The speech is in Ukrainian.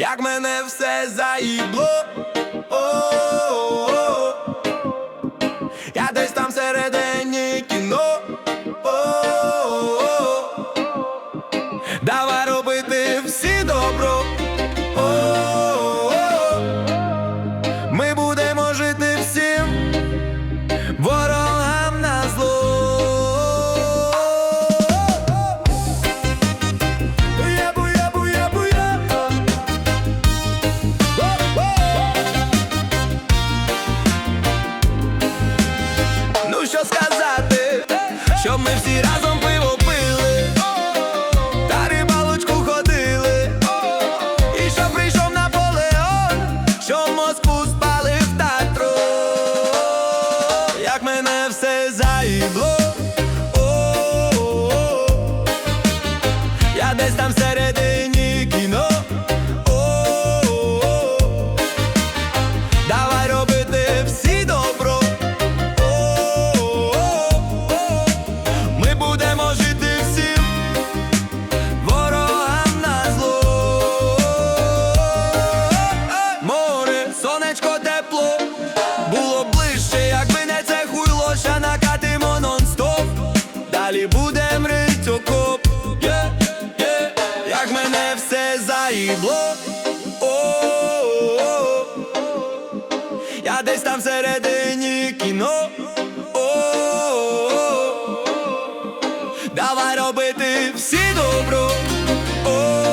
як мене все заїбло. О-о-о. Я десь там всередині кіно. О-о-о. Давай робити всі добро. Разом пиво пили, та рибалочку ходили, і що прийшов Наполеон, що Москву спалив Татро, як мене все заїбло. О-о-о. Я десь там всередині заїбло. О-о-о. Я десь там всередині кіно. О-о-о. Давай робити всі добро. О-о-о. Ми будемо